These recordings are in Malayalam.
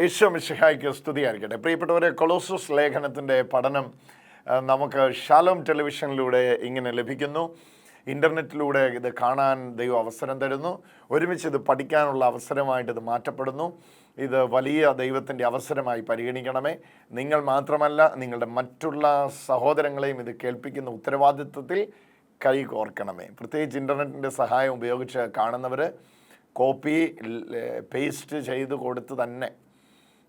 യേശു മിശിഹായ്ക്ക് സ്തുതിയായിരിക്കട്ടെ. പ്രിയപ്പെട്ടവരെ കൊളോസസ് ലേഖനത്തിന്റെ പഠനം നമുക്ക് ഷാലോം ടെലിവിഷനിലൂടെ ഇങ്ങനെ ലഭിക്കുന്നു. ഇന്റർനെറ്റിലൂടെ ഇത് കാണാൻ ദൈവം അവസരം തരുന്നു. ഒരുമിച്ച് ഇത് പഠിക്കാനുള്ള അവസരമായിട്ട് ഇത് മാറ്റപ്പെടുന്നു. ഇത് വലിയ ദൈവത്തിന്റെ അവസരമായി പരിഗണിക്കണമേ. നിങ്ങൾ മാത്രമല്ല നിങ്ങളുടെ മറ്റുള്ള സഹോദരങ്ങളെയും ഇത് കേൾപ്പിക്കുന്ന ഉത്തരവാദിത്വത്തിൽ കൈ കോർക്കണമേ. പ്രത്യേകിച്ച് ഇന്റർനെറ്റിന്റെ സഹായം ഉപയോഗിച്ച് കാണുന്നവർ കോപ്പി പേസ്റ്റ് ചെയ്ത് കൊടുത്ത് തന്നെ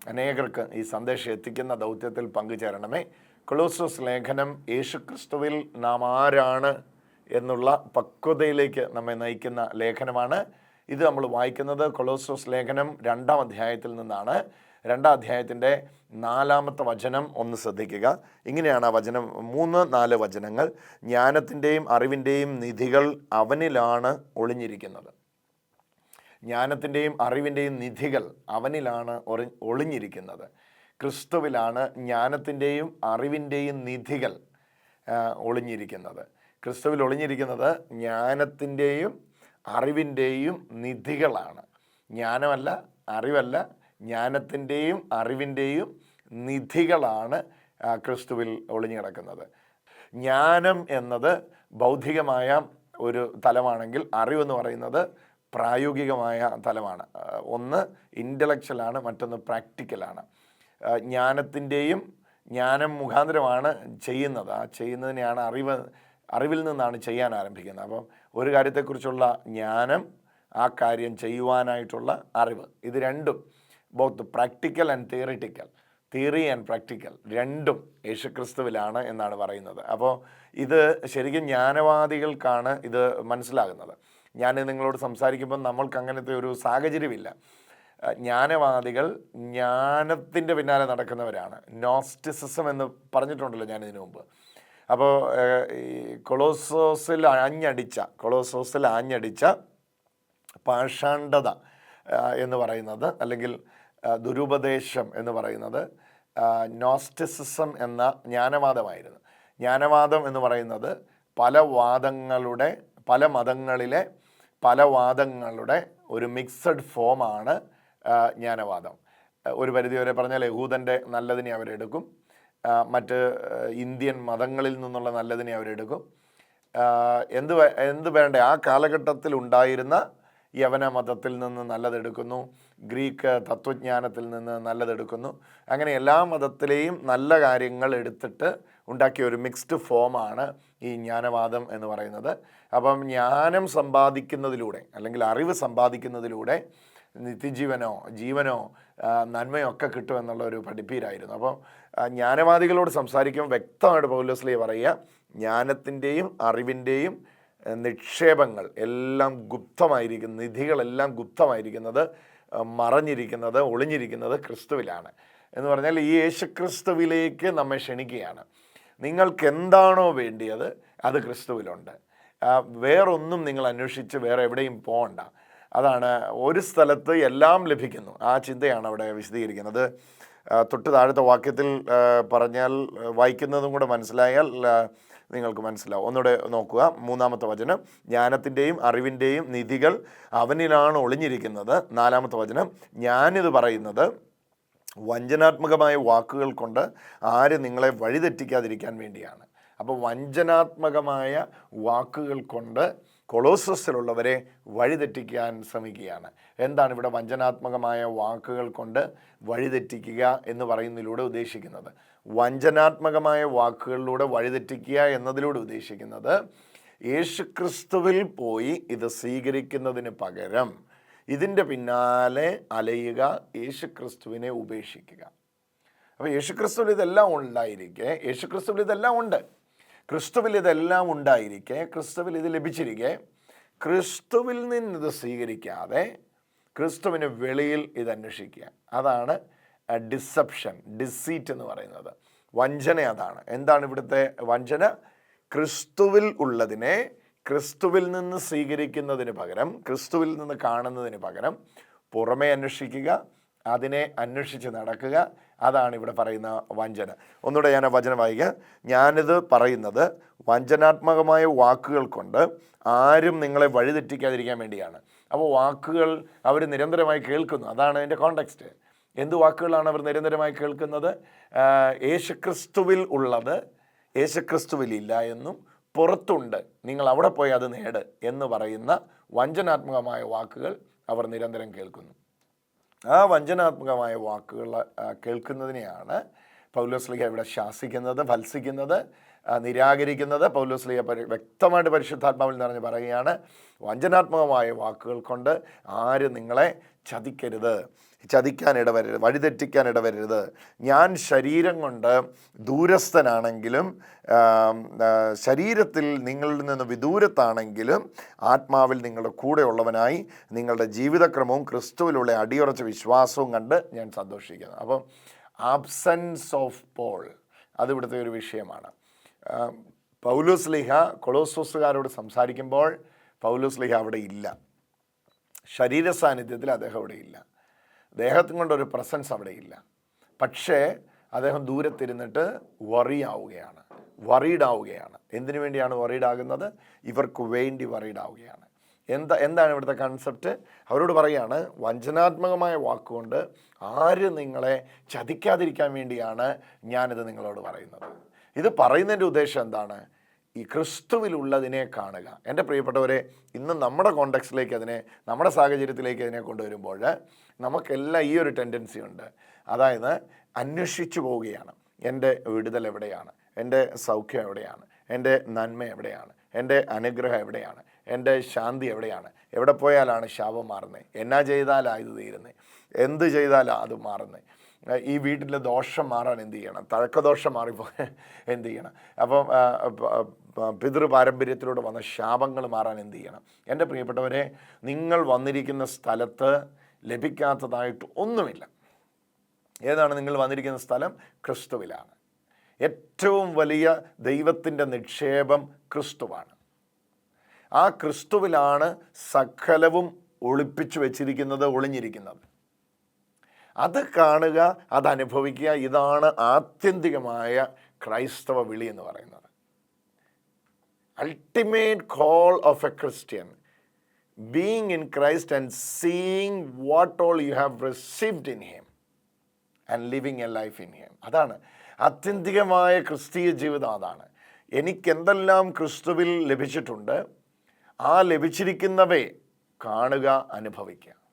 അനേകർക്ക് ഈ സന്ദേശം എത്തിക്കുന്ന ദൗത്യത്തിൽ പങ്കുചേരണമേ. കൊളോസസ് ലേഖനം യേശുക്രിസ്തുവിൽ നാം ആരാണ് എന്നുള്ള പക്വതയിലേക്ക് നമ്മെ നയിക്കുന്ന ലേഖനമാണ്. ഇത് നമ്മൾ വായിക്കുന്നത് കൊളോസോസ് ലേഖനം രണ്ടാം അധ്യായത്തിൽ നിന്നാണ്. രണ്ടാം അധ്യായത്തിന്റെ നാലാമത്തെ വചനം ഒന്ന് ശ്രദ്ധിക്കുക. ഇങ്ങനെയാണ് ആ വചനം മൂന്ന് നാല് വചനങ്ങൾ. ജ്ഞാനത്തിന്റെയും അറിവിന്റെയും നിധികൾ അവനിലാണ് ഒളിഞ്ഞിരിക്കുന്നത്. ജ്ഞാനത്തിന്റെയും അറിവിന്റെയും നിധികൾ അവനിലാണ് ഒളിഞ്ഞിരിക്കുന്നത്. ക്രിസ്തുവിലാണ് ജ്ഞാനത്തിന്റെയും അറിവിന്റെയും നിധികൾ ഒളിഞ്ഞിരിക്കുന്നത്. ക്രിസ്തുവിൽ ഒളിഞ്ഞിരിക്കുന്നത് ജ്ഞാനത്തിന്റെയും അറിവിന്റെയും നിധികളാണ്. ജ്ഞാനമല്ല അറിവല്ല ജ്ഞാനത്തിന്റെയും അറിവിന്റെയും നിധികളാണ് ക്രിസ്തുവിൽ ഒളിഞ്ഞു കിടക്കുന്നത്. ജ്ഞാനം എന്നത് ബൗദ്ധികമായ ഒരു തലമാണെങ്കിൽ അറിവെന്ന് പറയുന്നത് പ്രായോഗികമായ തലമാണ്. ഒന്ന് ഇന്റലക്ച്വലാണ് മറ്റൊന്ന് പ്രാക്ടിക്കലാണ് ജ്ഞാനത്തിന്റെയും ജ്ഞാനം മുഖാന്തരമാണ് ചെയ്യുന്നത്. ആ ചെയ്യുന്നതിനെയാണ് അറിവ് അറിവിൽ നിന്നാണ് ചെയ്യാൻ ആരംഭിക്കുന്നത്. അപ്പം ഒരു കാര്യത്തെക്കുറിച്ചുള്ള ജ്ഞാനം ആ കാര്യം ചെയ്യുവാനായിട്ടുള്ള അറിവ് ഇത് രണ്ടും both practical and theoretical theory and practical രണ്ടും യേശുക്രിസ്തുവിലാണ് എന്നാണ് പറയുന്നത്. അപ്പോൾ ഇത് ശരിക്കും ജ്ഞാനവാദികൾക്കാണ് ഇത് മനസ്സിലാകുന്നത്. ഞാൻ നിങ്ങളോട് സംസാരിക്കുമ്പോൾ നമ്മൾക്ക് അങ്ങനത്തെ ഒരു സാഹചര്യമില്ല. ജ്ഞാനവാദികൾ ജ്ഞാനത്തിന്റെ പിന്നാലെ നടക്കുന്നവരാണ്. നോസ്റ്റിസിസം എന്ന് പറഞ്ഞിട്ടുണ്ടല്ലോ ഞാൻ മുമ്പ്. അപ്പോൾ ഈ കൊളോസോസിൽ ആഞ്ഞടിച്ച കൊളോസോസിൽ ആഞ്ഞടിച്ച പാഷാണ്ഡത എന്ന് പറയുന്നത് അല്ലെങ്കിൽ ദുരുപദേശം എന്ന് പറയുന്നത് നോസ്റ്റിസിസം എന്ന ജ്ഞാനവാദമായിരുന്നു. ജ്ഞാനവാദം എന്ന് പറയുന്നത് പല വാദങ്ങളുടെ പല മതങ്ങളിലെ പല വാദങ്ങളുടെ ഒരു മിക്സഡ് ഫോമാണ് ജ്ഞാനവാദം. ഒരു പരിധിവരെ പറഞ്ഞാൽ യഹൂദന്റെ നല്ലതിനെ അവരെടുക്കും. മറ്റ് ഇന്ത്യൻ മതങ്ങളിൽ നിന്നുള്ള നല്ലതിനെ അവരെടുക്കും. എന്ത് എന്ത് വേണ്ടേ ആ കാലഘട്ടത്തിൽ ഉണ്ടായിരുന്ന യവന മതത്തിൽ നിന്ന് നല്ലതെടുക്കുന്നു ഗ്രീക്ക് തത്വജ്ഞാനത്തിൽ നിന്ന് നല്ലതെടുക്കുന്നു. അങ്ങനെ എല്ലാ മതത്തിലെയും നല്ല കാര്യങ്ങൾ എടുത്തിട്ട് ഉണ്ടാക്കിയ ഒരു മിക്സ്ഡ് ഫോമാണ് ഈ ജ്ഞാനവാദം എന്ന് പറയുന്നത്. അപ്പം ജ്ഞാനം സമ്പാദിക്കുന്നതിലൂടെ അല്ലെങ്കിൽ അറിവ് സമ്പാദിക്കുന്നതിലൂടെ നിത്യജീവനോ ജീവനോ നന്മയോ ഒക്കെ കിട്ടും എന്നുള്ള ഒരു പഠിപ്പീരായിരുന്നു. അപ്പം ജ്ഞാനവാദികളോട് സംസാരിക്കുമ്പോൾ വ്യക്തമായിട്ട് പൗലോസ്ലി പറയുക ജ്ഞാനത്തിന്റെയും അറിവിന്റെയും നിക്ഷേപങ്ങൾ എല്ലാം ഗുപ്തമായിരിക്കുന്ന നിധികളെല്ലാം ഗുപ്തമായിരിക്കുന്നത് മറഞ്ഞിരിക്കുന്നത് ഒളിഞ്ഞിരിക്കുന്നത് ക്രിസ്തുവിലാണ്. എന്ന് പറഞ്ഞാൽ ഈ യേശുക്രിസ്തുവിലേക്ക് നമ്മെ ക്ഷണിക്കുകയാണ്. നിങ്ങൾക്ക് എന്താണോ വേണ്ടിയത് അത് ക്രിസ്തുവിലുണ്ട്. വേറൊന്നും നിങ്ങൾ അന്വേഷിച്ച് വേറെ എവിടെയും പോകണ്ട. അതാണ് ഒരു സ്ഥലത്ത് എല്ലാം ലഭിക്കുന്നു. ആ ചിന്തയാണ് അവിടെ വിശദീകരിക്കുന്നത്. തൊട്ട് താഴത്തെ വാക്യത്തിൽ പറഞ്ഞാൽ വായിക്കുന്നതും കൂടെ മനസ്സിലായാൽ നിങ്ങൾക്ക് മനസ്സിലാവും. ഒന്നുകൂടെ നോക്കുക. മൂന്നാമത്തെ വചനം ജ്ഞാനത്തിന്റെയും അറിവിന്റെയും നിധികൾ അവനിലാണ് ഒളിഞ്ഞിരിക്കുന്നത്. നാലാമത്തെ വചനം ഞാനിത് പറയുന്നത് വഞ്ചനാത്മകമായ വാക്കുകൾ കൊണ്ട് ആര് നിങ്ങളെ വഴിതെറ്റിക്കാതിരിക്കാൻ വേണ്ടിയാണ്. അപ്പോൾ വഞ്ചനാത്മകമായ വാക്കുകൾ കൊണ്ട് കൊളോസസിലുള്ളവരെ വഴിതെറ്റിക്കാൻ ശ്രമിക്കുകയാണ്. എന്താണ് ഇവിടെ വഞ്ചനാത്മകമായ വാക്കുകൾ കൊണ്ട് വഴിതെറ്റിക്കുക എന്ന് പറയുന്നതിലൂടെ ഉദ്ദേശിക്കുന്നത്? വഞ്ചനാത്മകമായ വാക്കുകളിലൂടെ വഴിതെറ്റിക്കുക എന്നതിലൂടെ ഉദ്ദേശിക്കുന്നത് യേശുക്രിസ്തുവിൽ പോയി ഇത് സ്വീകരിക്കുന്നതിന് പകരം ഇതിന്റെ പിന്നാലെ അലയുക യേശുക്രിസ്തുവിനെ ഉപേക്ഷിക്കുക. അപ്പോൾ യേശുക്രിസ്തുവിൽ ഇതെല്ലാം ഉണ്ടായിരിക്കെ യേശുക്രിസ്തുവിൽ ഇതെല്ലാം ഉണ്ട്. ക്രിസ്തുവിൽ ഇതെല്ലാം ഉണ്ടായിരിക്കെ ക്രിസ്തുവിൽ ഇത് ലഭിച്ചിരിക്കെ. ക്രിസ്തുവിൽ നിന്ന് ഇത് സ്വീകരിക്കാതെ ക്രിസ്തുവിന് വെളിയിൽ ഇത് അന്വേഷിക്കുക. അതാണ് ഡിസപ്ഷൻ ഡിസീറ്റ് എന്ന് പറയുന്നത്. വഞ്ചന അതാണ്. എന്താണ് ഇവിടുത്തെ വഞ്ചന? ക്രിസ്തുവിൽ ഉള്ളതിനെ ക്രിസ്തുവിൽ നിന്ന് സ്വീകരിക്കുന്നതിന് പകരം ക്രിസ്തുവിൽ നിന്ന് കാണുന്നതിന് പകരം പുറമേ അന്വേഷിക്കുക അതിനെ അന്വേഷിച്ച് നടക്കുക. അതാണ് ഇവിടെ പറയുന്ന വഞ്ചന. ഒന്നുകൂടെ ഞാൻ ആ വചനം വായിക്കുക ഞാനിത് പറയുന്നത് വഞ്ചനാത്മകമായ വാക്കുകൾ കൊണ്ട് ആരും നിങ്ങളെ വഴിതെറ്റിക്കാതിരിക്കാൻ വേണ്ടിയാണ്. അപ്പോൾ വാക്കുകൾ അവർ നിരന്തരമായി കേൾക്കുന്നു. അതാണ് അതിന്റെ കോണ്ടെക്സ്റ്റ് എന്ത് വാക്കുകളാണ് അവർ നിരന്തരമായി കേൾക്കുന്നത്? യേശുക്രിസ്തുവിൽ ഉള്ളത് യേശുക്രിസ്തുവിൽ ഇല്ല എന്നും പുറത്തുണ്ട്. നിങ്ങൾ അവിടെ പോയി അത് നേട് എന്ന് പറയുന്ന വഞ്ചനാത്മകമായ വാക്കുകൾ അവർ നിരന്തരം കേൾക്കുന്നു. ആ വഞ്ചനാത്മകമായ വാക്കുകൾ കേൾക്കുന്നതിനെയാണ് പൗലോസ്ലിഹ ഇവിടെ ശാസിക്കുന്നത് ഭത്സിക്കുന്നത് ആ, നിരാകരിക്കുന്നത്. പൗലോസ്ലിഹ പരി വ്യക്തമായിട്ട് പരിശുദ്ധാത്മാവിൽ നിറഞ്ഞ് പറയുകയാണ് വഞ്ചനാത്മകമായ വാക്കുകൾ കൊണ്ട് ആര് നിങ്ങളെ ചതിക്കരുത് ചതിക്കാൻ ഇടവരരുത് വഴിതെറ്റിക്കാൻ ഇടവരരുത്. ഞാൻ ശരീരം കൊണ്ട് ദൂരസ്ഥനാണെങ്കിലും ശരീരത്തിൽ നിങ്ങളിൽ നിന്ന് വിദൂരത്താണെങ്കിലും ആത്മാവിൽ നിങ്ങളുടെ കൂടെയുള്ളവനായി നിങ്ങളുടെ ജീവിതക്രമവും ക്രിസ്തുവിലുള്ള അടിയുറച്ച വിശ്വാസവും കണ്ട് ഞാൻ സന്തോഷിക്കുന്നു. അപ്പം ആബ്സെൻസ് ഓഫ് പോൾ അതിവിടുത്തെ ഒരു വിഷയമാണ്. പൗലോസ് ലിഹ കൊളോസോസുകാരോട് സംസാരിക്കുമ്പോൾ പൗലോസ് ലിഹ അവിടെ ഇല്ല. ശരീര സാന്നിധ്യത്തിൽ അദ്ദേഹം അവിടെ ഇല്ല. ദേഹത്തും കൊണ്ടൊരു പ്രസൻസ് അവിടെ ഇല്ല. പക്ഷേ അദ്ദേഹം ദൂരത്തിരുന്നിട്ട് വറി ആവുകയാണ്. വറീഡ് ആവുകയാണ്. എന്തിനു വേണ്ടിയാണ് വറീഡാകുന്നത് ഇവർക്ക് വേണ്ടി വറീഡാവുകയാണ് എന്താ എന്താണ് ഇവിടുത്തെ കൺസെപ്റ്റ് അവരോട് പറയാണ് വഞ്ചനാത്മകമായ വാക്കുകൊണ്ട് ആര് നിങ്ങളെ ചതിക്കാതിരിക്കാൻ വേണ്ടിയാണ് ഞാനിത് നിങ്ങളോട് പറയുന്നത്? ഇത് പറയുന്നതിന്റെ ഉദ്ദേശം എന്താണ്? ഈ ക്രിസ്തുവിലുള്ളതിനെ കാണുക. എന്റെ പ്രിയപ്പെട്ടവരെ ഇന്ന് നമ്മുടെ കോണ്ടക്സ്റ്റിലേക്ക് അതിനെ നമ്മുടെ സാഹചര്യത്തിലേക്ക് അതിനെ കൊണ്ടുവരുമ്പോൾ നമുക്കെല്ലാം ഈ ഒരു ടെൻഡൻസി ഉണ്ട്. അതായത് അന്വേഷിച്ചു പോവുകയാണ്. എന്റെ വിടുതൽ എവിടെയാണ്? എന്റെ സൗഖ്യം എവിടെയാണ്? എന്റെ നന്മ എവിടെയാണ്? എന്റെ അനുഗ്രഹം എവിടെയാണ്? എന്റെ ശാന്തി എവിടെയാണ്? എവിടെ പോയാലാണ് ശാപം മാറുന്നത്? എന്നാ ചെയ്താലാണ് ഇത് തീരുന്നത്? എന്ത് ചെയ്താലാണ് അത് മാറുന്നത്? ഈ വീട്ടിലെ ദോഷം മാറാൻ എന്ത് ചെയ്യണം? തഴക്കദോഷം മാറിപ്പോ എന്ത് ചെയ്യണം? അപ്പം പിതൃ പാരമ്പര്യത്തിലൂടെ വന്ന ശാപങ്ങൾ മാറാൻ എന്ത് ചെയ്യണം? എന്റെ പ്രിയപ്പെട്ടവരെ നിങ്ങൾ വന്നിരിക്കുന്ന സ്ഥലത്ത് ലഭിക്കാത്തതായിട്ട് ഒന്നുമില്ല. ഏതാണ് നിങ്ങൾ വന്നിരിക്കുന്ന സ്ഥലം? ക്രിസ്തുവിലാണ്. ഏറ്റവും വലിയ ദൈവത്തിന്റെ നിക്ഷേപം ക്രിസ്തുവാണ്. ആ ക്രിസ്തുവിലാണ് സകലവും ഒളിപ്പിച്ചു വെച്ചിരിക്കുന്നത് ഒളിഞ്ഞിരിക്കുന്നത്. അത് കാണുക അത് അനുഭവിക്കുക ഇതാണ് ആത്യന്തികമായ ക്രൈസ്തവ വിളി എന്ന് പറയുന്നത്. Ultimate call of a Christian being in Christ and seeing what all you have received in him and living a life in him അതാണ് ആത്യന്തികമായ ക്രിസ്തീയ ജീവിതം അതാണ്. എനിക്കെന്തെല്ലാം ക്രിസ്തുവിൽ ലഭിച്ചിട്ടുണ്ട് ആ ലഭിച്ചിരിക്കുന്നവയെ കാണുക അനുഭവിക്കുക.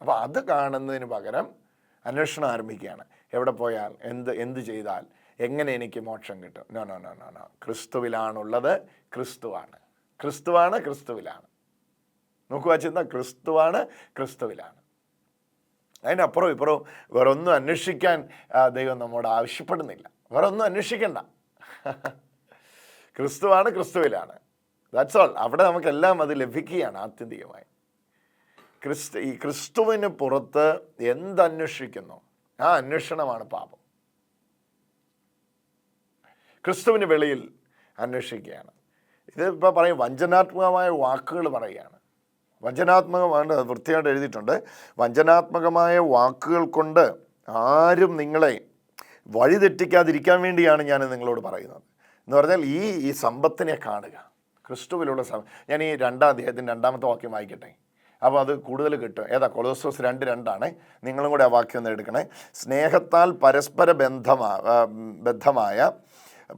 അപ്പോൾ അത് കാണുന്നതിന് പകരം അന്വേഷണം ആരംഭിക്കുകയാണ്. എവിടെ പോയാൽ എന്ത് എന്ത് ചെയ്താൽ എങ്ങനെ എനിക്ക് മോക്ഷം കിട്ടും? No no no no no ക്രിസ്തുവിലാണുള്ളത് ക്രിസ്തുവാണ്. ക്രിസ്തുവാണ് ക്രിസ്തുവിലാണ്. നോക്കുക ചെന്ന ക്രിസ്തുവാണ് ക്രിസ്തുവിലാണ്. അതിനപ്പുറം ഇപ്പുറവും വേറെ ഒന്നും അന്വേഷിക്കാൻ ദൈവം നമ്മോട് ആവശ്യപ്പെടുന്നില്ല. വേറെ ഒന്നും അന്വേഷിക്കണ്ട. ക്രിസ്തുവാണ് ക്രിസ്തുവിലാണ്. ദാറ്റ്സ് ഓൾ അവിടെ നമുക്കെല്ലാം അത് ലഭിക്കുകയാണ് ആത്യന്തികമായി. ക്രിസ്തു ഈ ക്രിസ്തുവിന് പുറത്ത് എന്തന്വേഷിക്കുന്നു? ആ അന്വേഷണമാണ് പാപം. ക്രിസ്തുവിന് വെളിയിൽ അന്വേഷിക്കുകയാണ്. ഇത് ഇപ്പോൾ പറയും വഞ്ചനാത്മകമായ വാക്കുകൾ പറയുകയാണ്. വഞ്ചനാത്മകമാണ് വൃത്തിയായിട്ട് എഴുതിയിട്ടുണ്ട്. വഞ്ചനാത്മകമായ വാക്കുകൾ കൊണ്ട് ആരും നിങ്ങളെ വഴിതെറ്റിക്കാതിരിക്കാൻ വേണ്ടിയാണ് ഞാൻ നിങ്ങളോട് പറയുന്നത്. എന്ന് പറഞ്ഞാൽ ഈ ഈ സമ്പത്തിനെ കാണുക. ക്രിസ്തുവിലുള്ള സമ്പ ഞാൻ ഈ രണ്ടാം അദ്ദേഹത്തിന്റെ രണ്ടാമത്തെ വാക്യം വായിക്കട്ടെ. അപ്പോൾ അത് കൂടുതൽ കിട്ടും. ഏതാ? കൊളോസോസ് രണ്ട് രണ്ടാണ്. നിങ്ങളും കൂടെ ആ വാക്യം ഒന്ന് എടുക്കണേ. സ്നേഹത്താൽ പരസ്പര ബന്ധമാ ബദ്ധമായ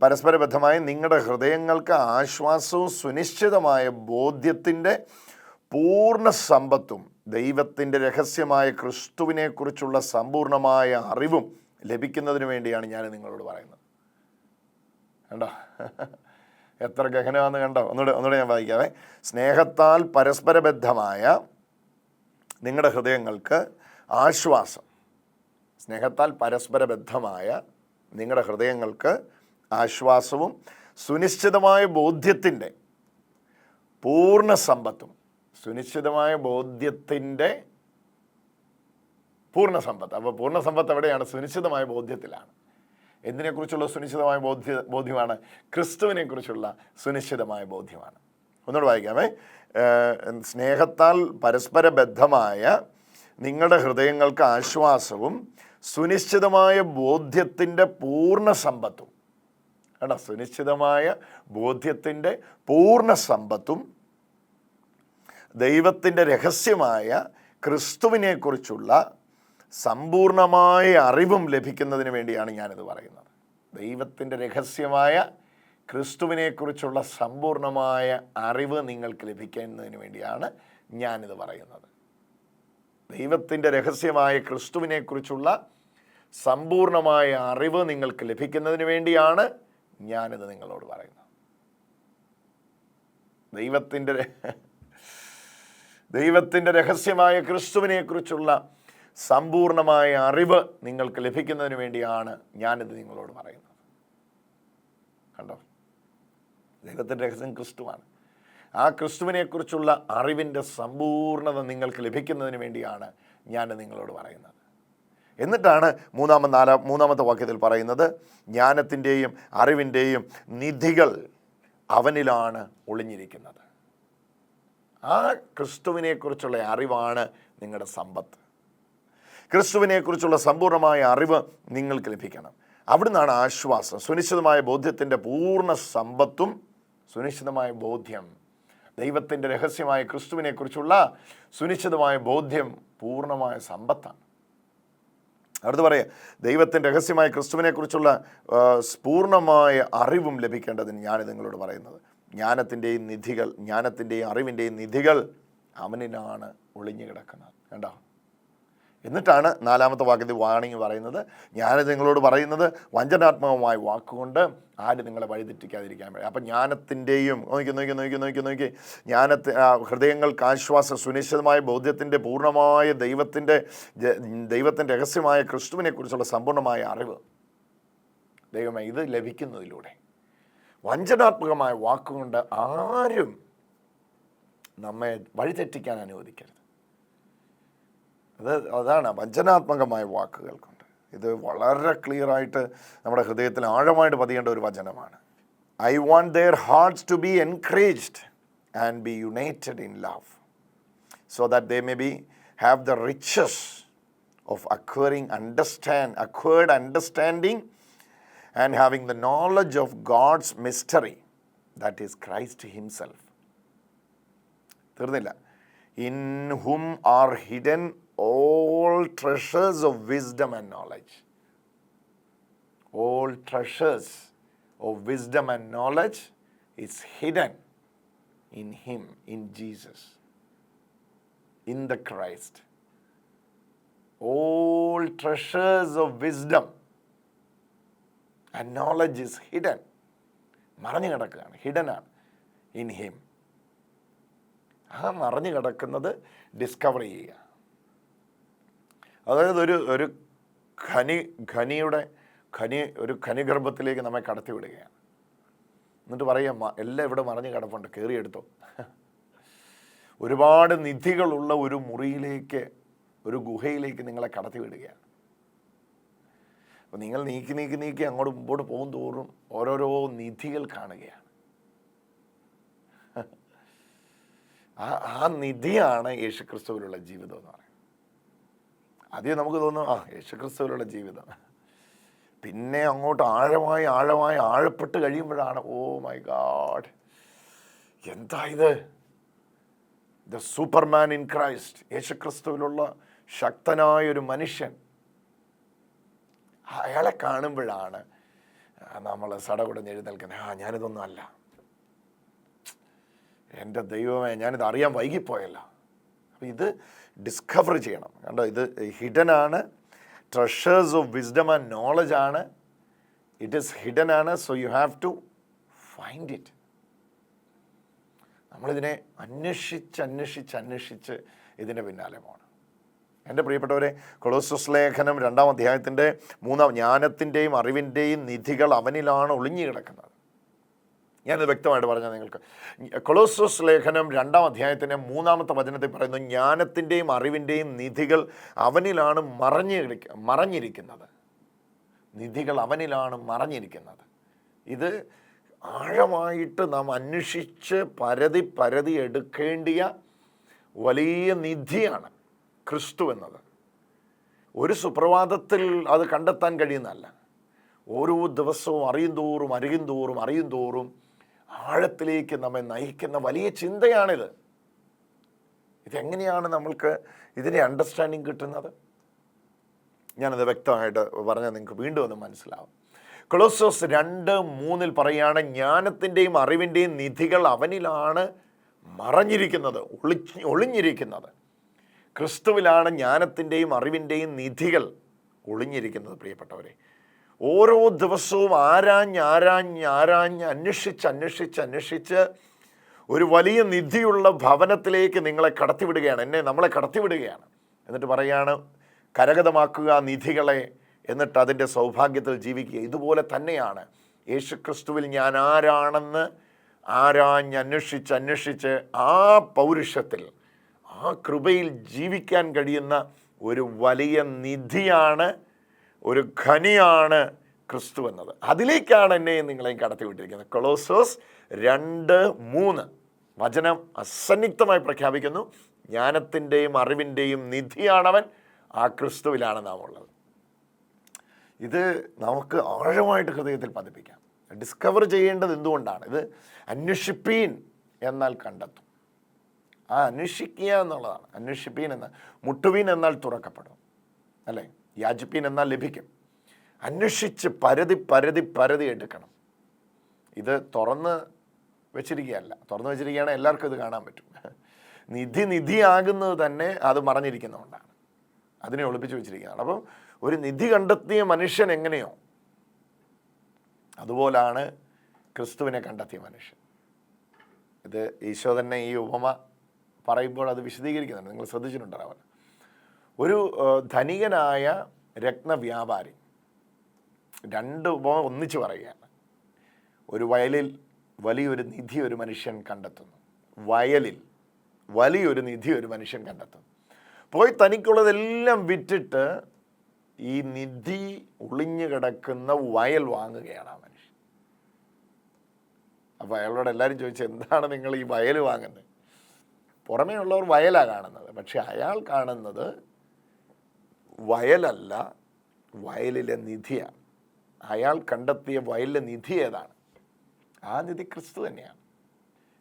പരസ്പര ബദ്ധമായ നിങ്ങളുടെ ഹൃദയങ്ങൾക്ക് ആശ്വാസവും സുനിശ്ചിതമായ ബോധ്യത്തിന്റെ പൂർണ സമ്പത്തും ദൈവത്തിന്റെ രഹസ്യമായ ക്രിസ്തുവിനെക്കുറിച്ചുള്ള സമ്പൂർണമായ അറിവും ലഭിക്കുന്നതിന് വേണ്ടിയാണ് ഞാൻ നിങ്ങളോട് പറയുന്നത്. കണ്ടോ? എത്ര ഗഹനമാണെന്ന് കണ്ടോ? ഒന്നുകൂടെ ഒന്നുകൂടെ ഞാൻ വായിക്കാവേ. സ്നേഹത്താൽ പരസ്പര ബദ്ധമായ നിങ്ങളുടെ ഹൃദയങ്ങൾക്ക് ആശ്വാസം സ്നേഹത്താൽ പരസ്പര ബദ്ധമായ നിങ്ങളുടെ ഹൃദയങ്ങൾക്ക് ആശ്വാസവും സുനിശ്ചിതമായ ബോധ്യത്തിന്റെ പൂർണ സമ്പത്തും സുനിശ്ചിതമായ ബോധ്യത്തിന്റെ പൂർണ സമ്പത്ത്. അപ്പോൾ പൂർണ സമ്പത്ത് എവിടെയാണ്? സുനിശ്ചിതമായ ബോധ്യത്തിലാണ്. എന്തിനെക്കുറിച്ചുള്ള സുനിശ്ചിതമായ ബോധ്യ ബോധ്യമാണ്? ക്രിസ്തുവിനെക്കുറിച്ചുള്ള സുനിശ്ചിതമായ ബോധ്യമാണ്. ഒന്നുകൂടെ വായിക്കാമേ. സ്നേഹത്താൽ പരസ്പര ബദ്ധമായ നിങ്ങളുടെ ഹൃദയങ്ങൾക്ക് ആശ്വാസവും സുനിശ്ചിതമായ ബോധ്യത്തിന്റെ പൂർണ സമ്പത്തും. കേട്ടോ സുനിശ്ചിതമായ ബോധ്യത്തിന്റെ പൂർണ സമ്പത്തും ദൈവത്തിന്റെ രഹസ്യമായ ക്രിസ്തുവിനെക്കുറിച്ചുള്ള സമ്പൂർണമായ അറിവും ലഭിക്കുന്നതിന് വേണ്ടിയാണ് ഞാനിത് പറയുന്നത്. ദൈവത്തിന്റെ രഹസ്യമായ ക്രിസ്തുവിനെക്കുറിച്ചുള്ള സമ്പൂർണമായ അറിവ് നിങ്ങൾക്ക് ലഭിക്കുന്നതിന് വേണ്ടിയാണ് ഞാനിത് പറയുന്നത്. ദൈവത്തിന്റെ രഹസ്യമായ ക്രിസ്തുവിനെക്കുറിച്ചുള്ള സമ്പൂർണമായ അറിവ് നിങ്ങൾക്ക് ലഭിക്കുന്നതിന് വേണ്ടിയാണ് ഞാനിത് നിങ്ങളോട് പറയുന്നത്. ദൈവത്തിന്റെ ദൈവത്തിന്റെ രഹസ്യമായ ക്രിസ്തുവിനെക്കുറിച്ചുള്ള സമ്പൂർണമായ അറിവ് നിങ്ങൾക്ക് ലഭിക്കുന്നതിന് വേണ്ടിയാണ് ഞാനിത് നിങ്ങളോട് പറയുന്നത്. കണ്ടോ? ദൈവത്തിന്റെ രഹസ്യം ക്രിസ്തുവാണ്. ആ ക്രിസ്തുവിനെക്കുറിച്ചുള്ള അറിവിന്റെ സമ്പൂർണത നിങ്ങൾക്ക് ലഭിക്കുന്നതിന് വേണ്ടിയാണ് ഞാൻ നിങ്ങളോട് പറയുന്നത്. എന്നിട്ടാണ് മൂന്നാമത് നാലാം മൂന്നാമത്തെ വാക്യത്തിൽ പറയുന്നത് ജ്ഞാനത്തിന്റെയും അറിവിന്റെയും നിധികൾ അവനിലാണ് ഒളിഞ്ഞിരിക്കുന്നത്. ആ ക്രിസ്തുവിനെക്കുറിച്ചുള്ള അറിവാണ് നിങ്ങളുടെ സമ്പത്ത്. ക്രിസ്തുവിനെക്കുറിച്ചുള്ള സമ്പൂർണമായ അറിവ് നിങ്ങൾക്ക് ലഭിക്കണം. അവിടുന്നാണ് ആശ്വാസം. സുനിശ്ചിതമായ ബോധ്യത്തിന്റെ പൂർണ സമ്പത്തും സുനിശ്ചിതമായ ബോധ്യം. ദൈവത്തിന്റെ രഹസ്യമായ ക്രിസ്തുവിനെക്കുറിച്ചുള്ള സുനിശ്ചിതമായ ബോധ്യം പൂർണമായ സമ്പത്താണ്. അടുത്ത് പറയാം ദൈവത്തിന്റെ രഹസ്യമായ ക്രിസ്തുവിനെക്കുറിച്ചുള്ള പൂർണമായ അറിവും ലഭിക്കേണ്ടതിന് ഞാൻ നിങ്ങളോട് പറയുന്നത്. ജ്ഞാനത്തിന്റെയും നിധികൾ ജ്ഞാനത്തിന്റെയും അറിവിന്റെയും നിധികൾ അവനിലാണ് ഒളിഞ്ഞു കിടക്കുന്നത്. കണ്ടോ? എന്നിട്ടാണ് നാലാമത്തെ വാക്യത്തിൽ വാണിങ് പറയുന്നത്. ഞാനിത് നിങ്ങളോട് പറയുന്നത് വഞ്ചനാത്മകമായ വാക്കുകൊണ്ട് ആര് നിങ്ങളെ വഴിതെറ്റിക്കാതിരിക്കാൻ വേണ്ടി അപ്പം ജ്ഞാനത്തിന്റെയും നോക്കി നോക്കി നോക്കി നോക്കി നോക്കി. ജ്ഞാനത്തി ഹൃദയങ്ങൾക്ക് ആശ്വാസ സുനിശ്ചിതമായ ബോധ്യത്തിന്റെ പൂർണമായ ദൈവത്തിന്റെ ദൈവത്തിന്റെ രഹസ്യമായ ക്രിസ്തുവിനെക്കുറിച്ചുള്ള സമ്പൂർണമായ അറിവ് ദൈവമേ ഇത് ലഭിക്കുന്നതിലൂടെ. വഞ്ചനാത്മകമായ വാക്കുകൊണ്ട് ആരും നമ്മെ വഴിതെറ്റിക്കാൻ അനുവദിക്കരുത്. അത് അതാണ് വചനാത്മകമായ വാക്കുകൾ കൊണ്ട് ഇത് വളരെ ക്ലിയറായിട്ട് നമ്മുടെ ഹൃദയത്തിൽ ആഴമായിട്ട് പതിയേണ്ട ഒരു വചനമാണ്. I want their hearts to be encouraged and be united in love so that they may be have the riches of acquiring understand acquired understanding and having the knowledge of God's mystery that is Christ himself തീർന്നില്ല. In whom are hidden all treasures of wisdom and knowledge all treasures of wisdom and knowledge is hidden in him in Jesus in the Christ all treasures of wisdom and knowledge is hidden മറഞ്ഞു കിടക്കുകയാണ് ഹിഡനാണ് ഇൻ ഹിം ആ മറഞ്ഞു കിടക്കുന്നത് ഡിസ്കവർ ചെയ്യുക അതായത് ഒരു ഒരു ഖനി ഖനിയുടെ ഖനി ഒരു ഖനിഗർഭത്തിലേക്ക് നമ്മെ കടത്തി വിടുകയാണ് എന്നിട്ട് പറയാം "മ- എല്ലാം ഇവിടെ മറിഞ്ഞ് കിടപ്പുണ്ട് കയറിയെടുത്തോ. ഒരുപാട് നിധികളുള്ള ഒരു മുറിയിലേക്ക് ഒരു ഗുഹയിലേക്ക് നിങ്ങളെ കടത്തി വിടുകയാണ് അപ്പം നിങ്ങൾ നീക്കി നീക്കി നീക്കി അങ്ങോട്ട് മുമ്പോട്ട് പോകും തോറും ഓരോരോ നിധികൾ കാണുകയാണ്. ആ ആ നിധിയാണ് യേശുക്രിസ്തുവിലുള്ള ജീവിതം എന്ന് പറയുന്നത്. ആദ്യം നമുക്ക് തോന്നും ആ യേശുക്രിസ്തുവിലുള്ള ജീവിതം. പിന്നെ അങ്ങോട്ട് ആഴമായി ആഴമായി ആഴപ്പെട്ട് കഴിയുമ്പോഴാണ് ഓ മൈ ഗാഡ്. എന്താ ഇത്? ദ സൂപ്പർമാൻ ഇൻ ക്രൈസ്റ്റ് യേശുക്രിസ്തുവിലുള്ള ശക്തനായ ഒരു മനുഷ്യൻ. അയാളെ കാണുമ്പോഴാണ് നമ്മൾ സടകുടഞ്ഞ് എഴുന്നേൽക്കുന്നത്. ആ ഞാനിതൊന്നും അല്ല. എന്റെ ദൈവമേ ഞാനിത് അറിയാൻ വൈകിപ്പോയല്ല. അപ്പം ഇത് ഡിസ്കവർ ചെയ്യണം. കണ്ടോ? ഇത് ഹിഡൻ ആണ്. Treasures of wisdom and knowledge ആണ്. ഇറ്റ് ഈസ് ഹിഡൻ ആണ്. So you have to find it നമ്മളിതിനെ അന്വേഷിച്ച് അന്വേഷിച്ച് അന്വേഷിച്ച് ഇതിന്റെ പിന്നാലെ പോകണം. എന്റെ പ്രിയപ്പെട്ടവരെ കൊളോസസ് ലേഖനം രണ്ടാം അധ്യായത്തിന്റെ മൂന്നാം ജ്ഞാനത്തിന്റെയും അറിവിന്റെയും നിധികൾ അവനിലാണ് ഒളിഞ്ഞു കിടക്കുന്നത്. ഞാനത് വ്യക്തമായിട്ട് പറഞ്ഞാൽ നിങ്ങൾക്ക്. കൊളോസോസ് ലേഖനം രണ്ടാം അധ്യായത്തിന്റെ മൂന്നാമത്തെ വചനത്തിൽ പറയുന്നു ജ്ഞാനത്തിന്റെയും അറിവിന്റെയും നിധികൾ അവനിലാണ് മറഞ്ഞ് മറഞ്ഞിരിക്കുന്നത്. നിധികൾ അവനിലാണ് മറഞ്ഞിരിക്കുന്നത്. ഇത് ആഴമായിട്ട് നാം അന്വേഷിച്ച് പരതി പരതി എടുക്കേണ്ടിയ വലിയ നിധിയാണ് ക്രിസ്തു എന്നത്. ഒരു സുപ്രഭാതത്തിൽ അത് കണ്ടെത്താൻ കഴിയുന്നതല്ല. ഓരോ ദിവസവും അറിയും തോറും അറിയും തോറും അറിയും തോറും ആഴത്തിലേക്ക് നമ്മെ നയിക്കുന്ന വലിയ ചിന്തയാണിത്. ഇതെങ്ങനെയാണ് നമ്മൾക്ക് ഇതിന്റെ അണ്ടർസ്റ്റാൻഡിങ് കിട്ടുന്നത്? ഞാനത് വ്യക്തമായിട്ട് പറഞ്ഞാൽ നിങ്ങൾക്ക് വീണ്ടും ഒന്ന് മനസ്സിലാവും. കൊളോസോസ് രണ്ട് മൂന്നിൽ പറയുകയാണ് ജ്ഞാനത്തിന്റെയും അറിവിന്റെയും നിധികൾ അവനിലാണ് മറഞ്ഞിരിക്കുന്നത് ഒളി ഒളിഞ്ഞിരിക്കുന്നത്. ക്രിസ്തുവിലാണ് ജ്ഞാനത്തിന്റെയും അറിവിന്റെയും നിധികൾ ഒളിഞ്ഞിരിക്കുന്നത് പ്രിയപ്പെട്ടവരെ. ഓരോ ദിവസവും ആരാഞ്ഞ് ആരാഞ്ഞ് ആരാഞ്ഞ് അന്വേഷിച്ച് അന്വേഷിച്ച് അന്വേഷിച്ച് ഒരു വലിയ നിധിയുള്ള ഭവനത്തിലേക്ക് നിങ്ങളെ കടത്തിവിടുകയാണ്. എന്നെ നമ്മളെ കടത്തിവിടുകയാണ്. എന്നിട്ട് പറയുകയാണ് കരഗതമാക്കുക നിധികളെ എന്നിട്ട് അതിന്റെ സൗഭാഗ്യത്തിൽ ജീവിക്കുക. ഇതുപോലെ തന്നെയാണ്. യേശുക്രിസ്തുവിൽ ഞാൻ ആരാണെന്ന് ആരാഞ്ഞ് അന്വേഷിച്ച് അന്വേഷിച്ച് ആ പൗരുഷത്തിൽ ആ കൃപയിൽ ജീവിക്കാൻ കഴിയുന്ന ഒരു വലിയ നിധിയാണ് ഒരു ഖനിയാണ് ക്രിസ്തു എന്നത്. അതിലേക്കാണ് എന്നെ നിങ്ങളെയും കടത്തിവിട്ടിരിക്കുന്നത്. കൊളോസോസ് രണ്ട് മൂന്ന് വചനം അസന്നിഗ്ധമായി പ്രഖ്യാപിക്കുന്നു. ജ്ഞാനത്തിന്റെയും അറിവിന്റെയും നിധിയാണവൻ ആ ക്രിസ്തുവിലാണ് നാം ഉള്ളത്. ഇത് നമുക്ക് ആഴമായിട്ട് ഹൃദയത്തിൽ പതിപ്പിക്കാം. ഡിസ്കവർ ചെയ്യേണ്ടത് എന്തുകൊണ്ടാണ്? ഇത് അന്വേഷിപ്പീൻ എന്നാൽ കണ്ടെത്തും. ആ അന്വേഷിക്കുക എന്നുള്ളതാണ്. അന്വേഷിപ്പീൻ എന്നാൽ മുട്ടുവീൻ എന്നാൽ തുറക്കപ്പെടും. അല്ലേ? യാചിപ്പീൻ എന്നാൽ ലഭിക്കും. അന്വേഷിച്ച് പരതി പരതി പരതി എടുക്കണം. ഇത് തുറന്ന് വെച്ചിരിക്കുകയല്ല. തുറന്ന് വെച്ചിരിക്കുകയാണെങ്കിൽ എല്ലാവർക്കും ഇത് കാണാൻ പറ്റും. നിധി നിധിയാകുന്നത് തന്നെ അത് മറഞ്ഞിരിക്കുന്നതുകൊണ്ടാണ്. അതിനെ ഒളിപ്പിച്ച് വെച്ചിരിക്കുകയാണ് അപ്പം ഒരു നിധി കണ്ടെത്തിയ മനുഷ്യൻ എങ്ങനെയോ അതുപോലാണ് ക്രിസ്തുവിനെ കണ്ടെത്തിയ മനുഷ്യൻ. ഇത് ഈശോ തന്നെ ഈ ഉപമ പറയുമ്പോൾ അത് വിശദീകരിക്കുന്നുണ്ട്. നിങ്ങൾ ശ്രദ്ധിച്ചിട്ടുണ്ടാവല്ല ഒരു ധനികനായ രത്നവ്യാപാരി. രണ്ട് ഉപമ ഒന്നിച്ച് പറയുകയാണ്. ഒരു വയലിൽ വലിയൊരു നിധി ഒരു മനുഷ്യൻ കണ്ടെത്തുന്നു. വയലിൽ വലിയൊരു നിധി ഒരു മനുഷ്യൻ കണ്ടെത്തുന്നു. പോയി തനിക്കുള്ളതെല്ലാം വിറ്റിട്ട് ഈ നിധി ഒളിഞ്ഞു കിടക്കുന്ന വയൽ വാങ്ങുകയാണ് ആ മനുഷ്യൻ. അപ്പോൾ അയാളോട് എല്ലാവരും ചോദിച്ചു എന്താണ് നിങ്ങൾ ഈ വയൽ വാങ്ങുന്നത്? പുറമേ ഉള്ളവർ വയലാണ് കാണുന്നത്. പക്ഷെ അയാൾ കാണുന്നത് വയലല്ല വയലിലെ നിധിയാണ്. അയാൾ കണ്ടെത്തിയ വയലിലെ നിധി ഏതാണ്? ആ നിധി ക്രിസ്തു തന്നെയാണ്.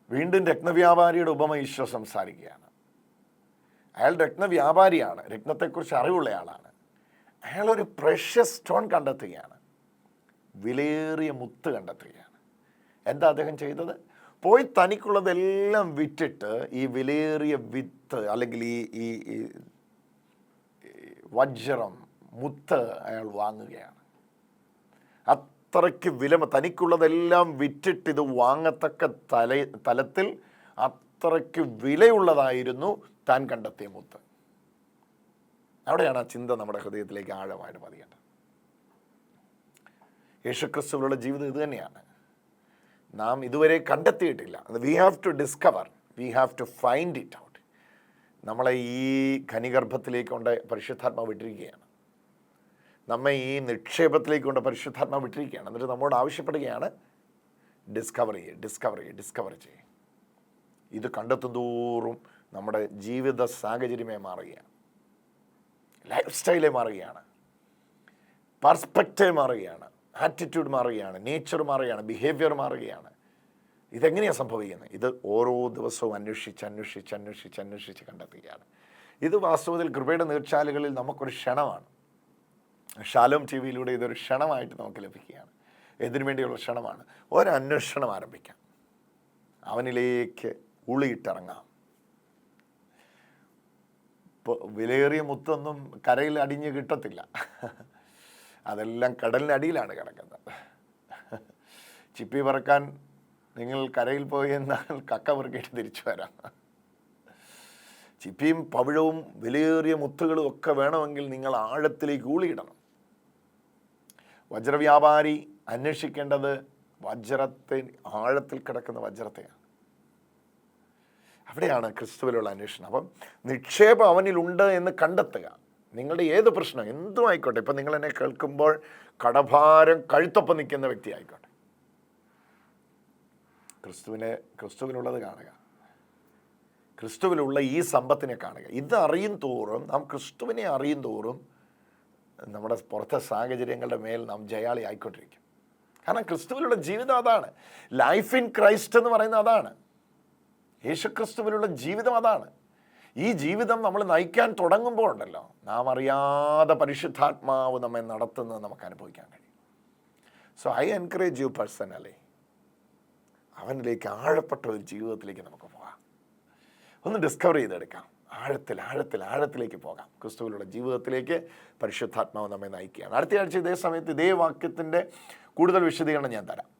വീണ്ടും രത്നവ്യാപാരിയുടെ ഉപമ ഈശോ സംസാരിക്കുകയാണ്. അയാൾ രത്നവ്യാപാരിയാണ് രത്നത്തെക്കുറിച്ച് അറിവുള്ള ആളാണ്. അയാൾ ഒരു പ്രഷ്യസ് സ്റ്റോൺ കണ്ടെത്തുകയാണ്. വിലയേറിയ മുത്ത് കണ്ടെത്തുകയാണ്. എന്താ അദ്ദേഹം ചെയ്തത്? പോയി തനിക്കുള്ളതെല്ലാം വിറ്റിട്ട് ഈ വിലയേറിയ വിത്ത് അല്ലെങ്കിൽ ഈ ഈ ഈ വജ്രം മുത്ത് അയാൾ വാങ്ങുകയാണ്. അത്രയ്ക്ക് വില തനിക്കുള്ളതെല്ലാം വിറ്റിട്ട് ഇത് വാങ്ങത്തക്ക തല തലത്തിൽ അത്രയ്ക്ക് വിലയുള്ളതായിരുന്നു താൻ കണ്ടെത്തിയ മുത്ത്. അവിടെയാണ് ആ ചിന്ത നമ്മുടെ ഹൃദയത്തിലേക്ക് ആഴമായിട്ട് പതിയേണ്ടത്. യേശുക്രിസ്തുവിലുള്ള ജീവിതം ഇത് തന്നെയാണ്. നാം ഇതുവരെ കണ്ടെത്തിയിട്ടില്ല. We have to discover we have to find it നമ്മളെ ഈ ഖനിഗർഭത്തിലേക്ക് കൊണ്ട് പരിശുദ്ധാത്മാവ് വിട്ടിരിക്കുകയാണ്. നമ്മെ ഈ നിക്ഷേപത്തിലേക്ക് കൊണ്ട് പരിശുദ്ധാത്മാവ് വിട്ടിരിക്കുകയാണ്. എന്നിട്ട് നമ്മോട് ആവശ്യപ്പെടുകയാണ് ഡിസ്കവർ ചെയ്യുക ഡിസ്കവർ ചെയ്യുക ഡിസ്കവർ ചെയ്യുക ഇത് കണ്ടെത്തും തോറും നമ്മുടെ ജീവിത സാഹചര്യമേ മാറുകയാണ്. ലൈഫ് സ്റ്റൈലേ മാറുകയാണ്. പെർസ്പെക്റ്റീവ് മാറുകയാണ്. ആറ്റിറ്റ്യൂഡ് മാറുകയാണ്. നേച്ചർ മാറുകയാണ്. ബിഹേവിയർ മാറുകയാണ്. ഇതെങ്ങനെയാണ് സംഭവിക്കുന്നത്? ഇത് ഓരോ ദിവസവും അന്വേഷിച്ച് അന്വേഷിച്ച് അന്വേഷിച്ച് അന്വേഷിച്ച് കണ്ടെത്തുകയാണ്. ഇത് വാസ്തവത്തിൽ കൃപയുടെ നീർച്ചാലുകളിൽ നമുക്കൊരു ക്ഷണമാണ്. ഷാലോം ടി വിയിലൂടെ ഇതൊരു ക്ഷണമായിട്ട് നമുക്ക് ലഭിക്കുകയാണ്. എന്തിനു വേണ്ടിയുള്ള ക്ഷണമാണ്? ഒരന്വേഷണം ആരംഭിക്കാം. അവനിലേക്ക് ഉളിയിട്ടിറങ്ങാം. ഇപ്പോൾ വിലയേറിയ മുത്തൊന്നും കരയിൽ അടിഞ്ഞ് കിട്ടത്തില്ല. അതെല്ലാം കടലിനടിയിലാണ് കിടക്കുന്നത്. ചിപ്പി പറക്കാൻ നിങ്ങൾ കരയിൽ പോയി എന്നാൽ കക്ക പെറുക്കിയിട്ട് തിരിച്ചു വരാം. ചിപ്പിയും പവിഴവും വിലയേറിയ മുത്തുകളും ഒക്കെ വേണമെങ്കിൽ നിങ്ങൾ ആഴത്തിലേക്ക് ഊളിയിടണം. വജ്രവ്യാപാരി അന്വേഷിക്കേണ്ടത് വജ്രത്തെ ആഴത്തിൽ കിടക്കുന്ന വജ്രത്തെയാണ്. അവിടെയാണ് ക്രിസ്തുവിലുള്ള അന്വേഷണം. അപ്പം നിക്ഷേപം അവനിലുണ്ട് എന്ന് കണ്ടെത്തുക. നിങ്ങളുടെ ഏത് പ്രശ്നം? എന്തും ആയിക്കോട്ടെ. ഇപ്പം നിങ്ങൾ എന്നെ കേൾക്കുമ്പോൾ കടഭാരം കഴുത്തൊപ്പം നിൽക്കുന്ന വ്യക്തി ആയിക്കോട്ടെ. ക്രിസ്തുവിനെ ക്രിസ്തുവിനുള്ളത് കാണുക. ക്രിസ്തുവിലുള്ള ഈ സമ്പത്തിനെ കാണുക. ഇത് അറിയും തോറും നാം ക്രിസ്തുവിനെ അറിയും തോറും നമ്മുടെ പുറത്തെ സാഹചര്യങ്ങളുടെ മേൽ നാം ജയാളി ആയിക്കൊണ്ടിരിക്കും. കാരണം ക്രിസ്തുവിലുള്ള ജീവിതം അതാണ്. ലൈഫ് ഇൻ ക്രൈസ്റ്റ് എന്ന് പറയുന്നത് അതാണ്. യേശുക്രിസ്തുവിലുള്ള ജീവിതം അതാണ്. ഈ ജീവിതം നമ്മൾ നയിക്കാൻ തുടങ്ങുമ്പോൾ ഉണ്ടല്ലോ നാം അറിയാതെ പരിശുദ്ധാത്മാവ് നമ്മെ നടത്തുന്നത് നമുക്ക് അനുഭവിക്കാൻ കഴിയും. So I encourage you personally അവനിലേക്ക് ആഴപ്പെട്ട ഒരു ജീവിതത്തിലേക്ക് നമുക്ക് പോകാം. ഒന്ന് ഡിസ്കവർ ചെയ്തെടുക്കാം. ആഴത്തിൽ ആഴത്തിൽ ആഴത്തിലേക്ക് പോകാം. ക്രിസ്തുവിലുള്ള ജീവിതത്തിലേക്ക് പരിശുദ്ധാത്മാവ് നമ്മെ നയിക്കുകയാണ്. അടുത്ത ആഴ്ച ഇതേ സമയത്ത് ഇതേ വാക്യത്തിന്റെ കൂടുതൽ വിശദീകരണം ഞാൻ തരാം.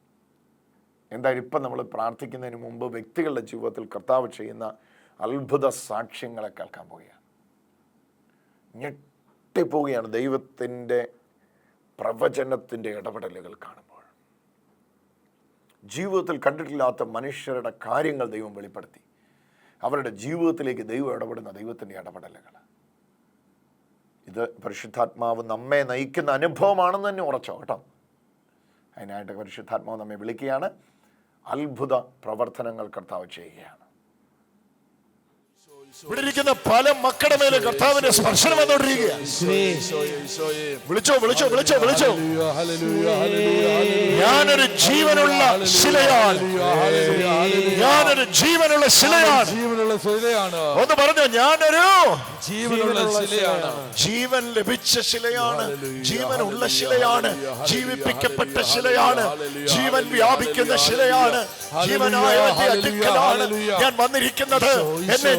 എന്തായാലും ഇപ്പം നമ്മൾ പ്രാർത്ഥിക്കുന്നതിന് മുമ്പ് വ്യക്തികളുടെ ജീവിതത്തിൽ കർത്താവ് ചെയ്യുന്ന അത്ഭുത സാക്ഷ്യങ്ങളെ കേൾക്കാൻ പോവുകയാണ്. ഞെട്ടിപ്പോവുകയാണ് ദൈവത്തിന്റെ പ്രവചനത്തിന്റെ ഇടപെടലുകൾ കാണുമ്പോൾ. ജീവിതത്തിൽ കണ്ടിട്ടില്ലാത്ത മനുഷ്യരുടെ കാര്യങ്ങൾ ദൈവം വെളിപ്പെടുത്തി. അവരുടെ ജീവിതത്തിലേക്ക് ദൈവം ഇടപെടുന്ന ദൈവത്തിന്റെ ഇടപെടലുകൾ. ഇത് പരിശുദ്ധാത്മാവ് നമ്മെ നയിക്കുന്ന അനുഭവമാണെന്ന് തന്നെ ഉറച്ചോ കേട്ടോ. അതിനായിട്ട് പരിശുദ്ധാത്മാവ് നമ്മെ വിളിക്കുകയാണ്. അത്ഭുത പ്രവർത്തനങ്ങൾ കർത്താവ് ചെയ്യുകയാണ്. ഇവിടെ ഇരിക്കുന്ന പല മക്കളുടെ മേലെ കർത്താവിന്റെ സ്പർശനം വന്നുകൊണ്ടിരിക്കുക വിളിച്ചോ വിളിച്ചോ വിളിച്ചോ വിളിച്ചോ. ഞാനൊരു ജീവനുള്ള ശിലയാണ് ഞാനൊരു ജീവനുള്ള ശിലയാണ് ജീവനുള്ള ശിലയാണ്. ഒന്ന് പറഞ്ഞോ ഞാനൊരു ജീവനുള്ള ശിലയാണ്. ജീവൻ ലഭിച്ച ശിലയാണ്. ജീവനുള്ള ശിലയാണ്. ജീവിപ്പിക്കപ്പെട്ട ശിലയാണ്. ജീവൻ വ്യാപിക്കുന്ന ശിലയാണ്. ജീവനായ അടുക്കലാണ് ഞാൻ വന്നിരിക്കുന്നത്. എന്നെ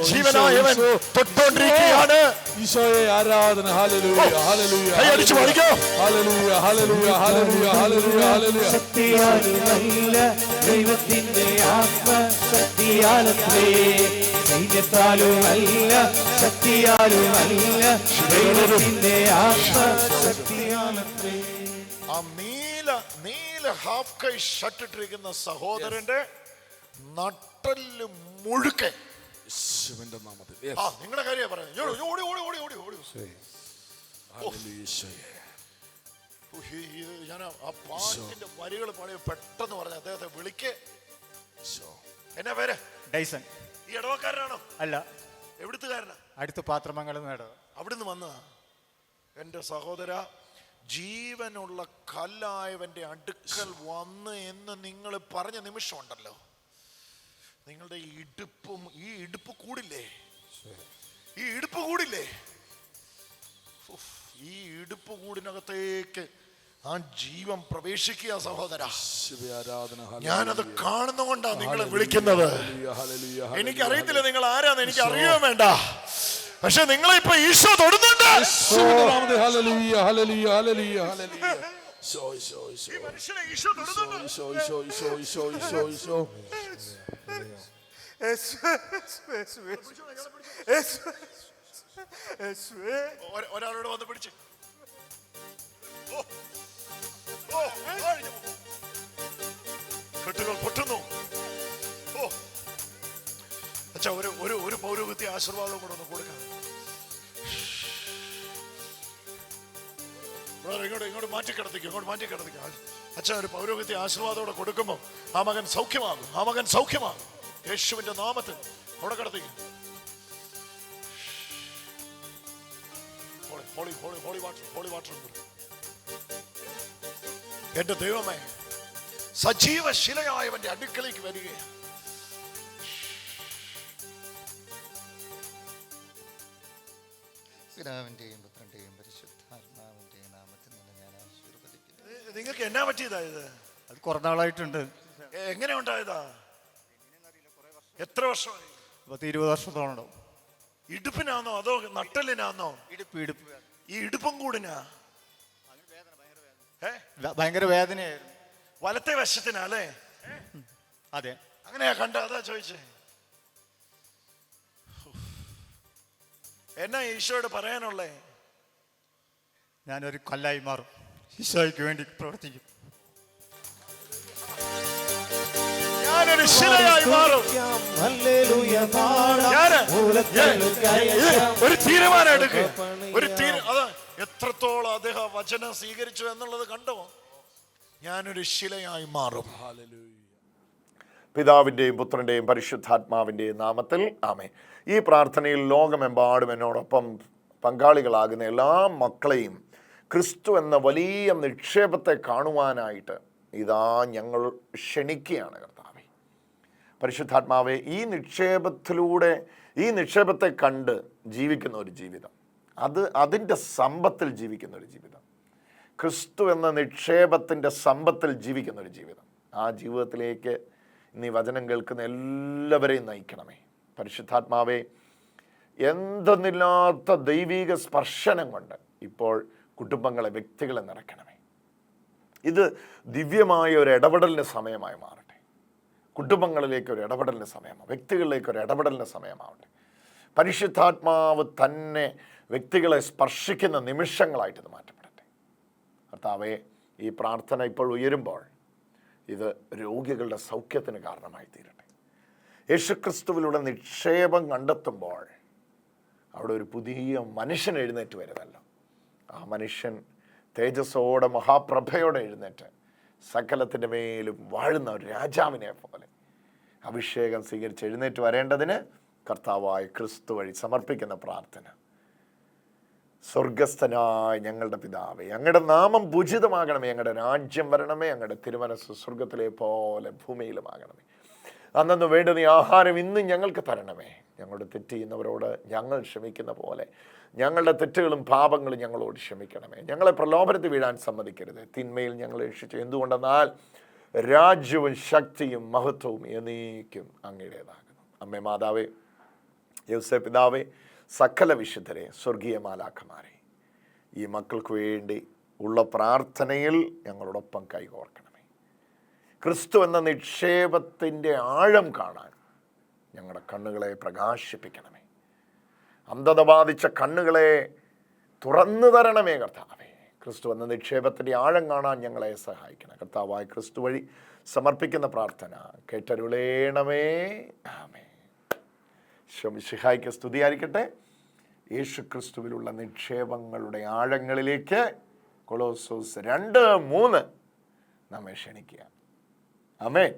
ജീവനായവൻ തൊട്ടോണ്ടിരിക്കുകയാണ് ഈശോയെ ആരാധന. ഹല്ലേലൂയ ഹല്ലേലൂയ. കൈയടിച്ച് പാടിക്കോ. ഹല്ലേലൂയ ഹല്ലേലൂയ ഹല്ലേലൂയ ഹല്ലേലൂയ ഹല്ലേലൂയ. ശക്തിയാലുമല്ല ദൈവത്തിന്റെ ആത്മശക്തിയാലത്രേ. സൈന്യത്താലുമല്ല ശക്തിയാലുമല്ല ദൈവത്തിന്റെ ആത്മശക്തിയാലത്രേ. ആ നീല നീല ഹാഫ് കൈ ഷട്ടിട്ടിരിക്കുന്ന സഹോദരന്റെ നട്ടൽ മുഴുക്കെ. യേശുവിന്റെ നാമത്തിൽ. ആ നിങ്ങളുടെ കാര്യമാണ് പറയുന്നത്. ഓടി ഓടി ഓടി ഓടി ഓടി. ഹല്ലേലൂയ ഈശോയെ ഓ, ഈ- ഈ ഞാൻ ആ- ആ പാട്ടിന്റെ വരികൾ പാടിയ പെട്ടെന്ന് പറഞ്ഞ അദ്ദേഹത്തെ വിളിക്ക്. എന്നാ പേര്? ഡൈസൺ ഈ ഇടവക്കാരനാണോ? അല്ല. എവിടുത്തുകാരനാ? അടുത്ത പാത്രമംഗലം നേടവ് അവിടുന്ന് വന്നതാ. എന്റെ സഹോദര ജീവനുള്ള കല്ലായവന്റെ അടുക്കൽ വന്ന് എന്ന് നിങ്ങൾ പറഞ്ഞ നിമിഷമുണ്ടല്ലോ. നിങ്ങളുടെ ഈ ഇടുപ്പും ഈ ഇടുപ്പ് കൂടില്ലേ? ഈ ഇടുപ്പ് കൂടില്ലേ? ഈ ഇടുപ്പ് കൂടിനകത്തേക്ക് ആ ജീവൻ പ്രവേശിക്കുക സഹോദര. ഞാനത് ഞാനത് കാണുന്നതുകൊണ്ടാ നിങ്ങളെ വിളിക്കുന്നത്. ഹല്ലേലൂയ അറിയത്തില്ല എനിക്കറിയത്തില്ല നിങ്ങൾ ആരാന്ന് എനിക്ക് അറിയുകയും വേണ്ട. പക്ഷെ നിങ്ങളെ ഇപ്പൊ ഈശോ തൊടുന്നുണ്ട്. ഈ മനുഷ്യനെ ഈശോ തൊടുന്നുണ്ട്. ഒരാളോട് വന്ന് പിടിച്ച്. കെട്ടുകൾ പൊട്ടുന്നു. ഓ. അച്ഛാ ഒരു ഒരു ഒരു പൗരോഹിത്യ ആശീർവാദം കൂടെ ഒന്ന് കൊടുക്കാം. ബ്രദർ, ഇങ്ങോട്ട് ഇങ്ങോട്ട് മാറ്റി കിടത്തിക്കും ഇങ്ങോട്ട് മാറ്റി കിടത്തിക്കും അച്ഛൻ ഒരു പൗരോഹിത്യ ആശീർവാദത്തോടെ കൊടുക്കുമ്പോൾ ആ മകൻ സൗഖ്യമാകും ആ മകൻ സൗഖ്യമാകും. യേശുവിന്റെ നാമത്തിൽ അവിടെ കിടത്തിക്കും. ഹോളി ഹോളി ഹോളി ഹോളി എന്റെ ദൈവമേ സജീവ ശിലയായവന്റെ അടുക്കളേക്ക് വരികയാണ്. പിതാവിന്റെയും പുത്രന്റെയും പരിശുദ്ധാത്മാവിന്റെയും നാമത്തിൽ നിങ്ങൾക്ക് എന്നാ പറ്റിയതാ ഇത്? അത് കുറേ നാളായിട്ടുണ്ട്. എങ്ങനെ ഉണ്ടായതാ? എത്ര വർഷമായി? പത്ത് ഇരുപത് വർഷത്തോളം ഉണ്ടാവും. ഇടുപ്പിനാന്നോ അതോ നട്ടലിനാന്നോ ഇടുപ്പ് ഇടുപ്പ് ഈ ഇടുപ്പും കൂടിനാ? ഏ? ഭയങ്കര വേദനയായിരുന്നു. വലത്തെ വശത്തിനാ അല്ലേ? അതെ. അങ്ങനെയാ കണ്ട അതാ ചോദിച്ചേ. എന്നാ ഈശോയോട് പറയാനുള്ളേ? ഞാനൊരു കല്ലായി മാറും. ഈശോയ്ക്ക് വേണ്ടി പ്രവർത്തിക്കും. ഞാനൊരു ശിലയായി മാറും. ഒരു തീരുമാനം എടുക്കുക ഒരു അതാ എത്രത്തോളം അദ്ദേഹം വചനം സ്വീകരിച്ചു എന്നുള്ളത് കണ്ടോ? ഞാനൊരു ശിലയായി മാറും. പിതാവിന്റെയും പുത്രന്റെയും പരിശുദ്ധാത്മാവിന്റെയും നാമത്തിൽ ആമേ ഈ പ്രാർത്ഥനയിൽ ലോകമെമ്പാടും എന്നോടൊപ്പം പങ്കാളികളാകുന്ന എല്ലാ മക്കളെയും ക്രിസ്തു എന്ന വലിയ നിക്ഷേപത്തെ കാണുവാനായിട്ട് ഇതാ ഞങ്ങൾ ക്ഷണിക്കുകയാണ് കർത്താവെ. പരിശുദ്ധാത്മാവെ ഈ നിക്ഷേപത്തിലൂടെ ഈ നിക്ഷേപത്തെ കണ്ട് ജീവിക്കുന്ന ഒരു ജീവിതം. അത് അതിന്റെ സമ്പത്തിൽ ജീവിക്കുന്ന ഒരു ജീവിതം. ക്രിസ്തു എന്ന നിക്ഷേപത്തിന്റെ സമ്പത്തിൽ ജീവിക്കുന്ന ഒരു ജീവിതം. ആ ജീവിതത്തിലേക്ക് നീ വചനം കേൾക്കുന്ന എല്ലാവരെയും നയിക്കണമേ. പരിശുദ്ധാത്മാവെ എന്തെന്നില്ലാത്ത ദൈവീക സ്പർശനം കൊണ്ട് ഇപ്പോൾ കുടുംബങ്ങളെ വ്യക്തികളെ നിറയ്ക്കണമേ. ഇത് ദിവ്യമായ ഒരു ഇടപെടലിന് സമയമായി മാറട്ടെ. കുടുംബങ്ങളിലേക്ക് ഒരു ഇടപെടലിന് സമയമാണ് വ്യക്തികളിലേക്ക് ഒരു ഇടപെടലിന് സമയമാവട്ടെ. പരിശുദ്ധാത്മാവ് തന്നെ വ്യക്തികളെ സ്പർശിക്കുന്ന നിമിഷങ്ങളായിട്ട് ഇത് മാറ്റപ്പെടട്ടെ. കർത്താവെ ഈ പ്രാർത്ഥന ഇപ്പോൾ ഉയരുമ്പോൾ ഇത് രോഗികളുടെ സൗഖ്യത്തിന് കാരണമായി തീരട്ടെ യേശുക്രിസ്തുവിലൂടെ നിക്ഷേപം കണ്ടെത്തുമ്പോൾ അവിടെ ഒരു പുതിയ മനുഷ്യൻ എഴുന്നേറ്റ് വരുമല്ലോ. ആ മനുഷ്യൻ തേജസ്സോടെ മഹാപ്രഭയോടെ എഴുന്നേറ്റ് സകലത്തിന്റെ മേലും വാഴുന്ന ഒരു രാജാവിനെ പോലെ അഭിഷേകം സ്വീകരിച്ച് എഴുന്നേറ്റ് വരേണ്ടതിന് കർത്താവായ ക്രിസ്തു വഴി സമർപ്പിക്കുന്ന പ്രാർത്ഥന. സ്വർഗസ്ഥനായ ഞങ്ങളുടെ പിതാവേ ഞങ്ങളുടെ നാമം പൂജിതമാകണമേ ഞങ്ങളുടെ രാജ്യം വരണമേ ഞങ്ങളുടെ തിരുമനസ് സ്വർഗത്തിലെ പോലെ ഭൂമിയിലുമാകണമേ. അന്നു വേണ്ടുന്ന ആഹാരം ഇന്നും ഞങ്ങൾക്ക് തരണമേ. ഞങ്ങളുടെ തെറ്റ് ചെയ്യുന്നവരോട് ഞങ്ങൾ ക്ഷമിക്കുന്ന പോലെ ഞങ്ങളുടെ തെറ്റുകളും പാപങ്ങളും ഞങ്ങളോട് ക്ഷമിക്കണമേ. ഞങ്ങളെ പ്രലോഭനത്തിൽ വീഴാൻ സമ്മതിക്കരുത്. തിന്മയിൽ ഞങ്ങൾ രക്ഷിച്ചു എന്തുകൊണ്ടെന്നാൽ രാജ്യവും ശക്തിയും മഹത്വവും എന്നേക്കും അങ്ങയുടേതാകുന്നു. അമ്മേ മാതാവേ യൗസേ പിതാവേ സകല വിശുദ്ധരെ സ്വർഗീയ മാലാഖമാരെ ഈ മക്കൾക്ക് വേണ്ടി ഉള്ള പ്രാർത്ഥനയിൽ ഞങ്ങളോടൊപ്പം കൈകോർക്കണമേ ക്രിസ്തു എന്ന നിക്ഷേപത്തിന്റെ ആഴം കാണാൻ ഞങ്ങളുടെ കണ്ണുകളെ പ്രകാശിപ്പിക്കണമേ. അന്ധത ബാധിച്ച കണ്ണുകളെ തുറന്നു തരണമേ കർത്താവേ. ക്രിസ്തു എന്ന നിക്ഷേപത്തിന്റെ ആഴം കാണാൻ ഞങ്ങളെ സഹായിക്കണം കർത്താവായ ക്രിസ്തു വഴി സമർപ്പിക്കുന്ന പ്രാർത്ഥന കേട്ടരുളേണമേ. ആമേ ശമിഷിഹായ്ക്ക് സ്തുതിയായിരിക്കട്ടെ. യേശു ക്രിസ്തുവിലുള്ള നിക്ഷേപങ്ങളുടെ ആഴങ്ങളിലേക്ക് കൊളോസോസ് രണ്ട് മൂന്ന് നമ്മെ ക്ഷണിക്കുക. Amen.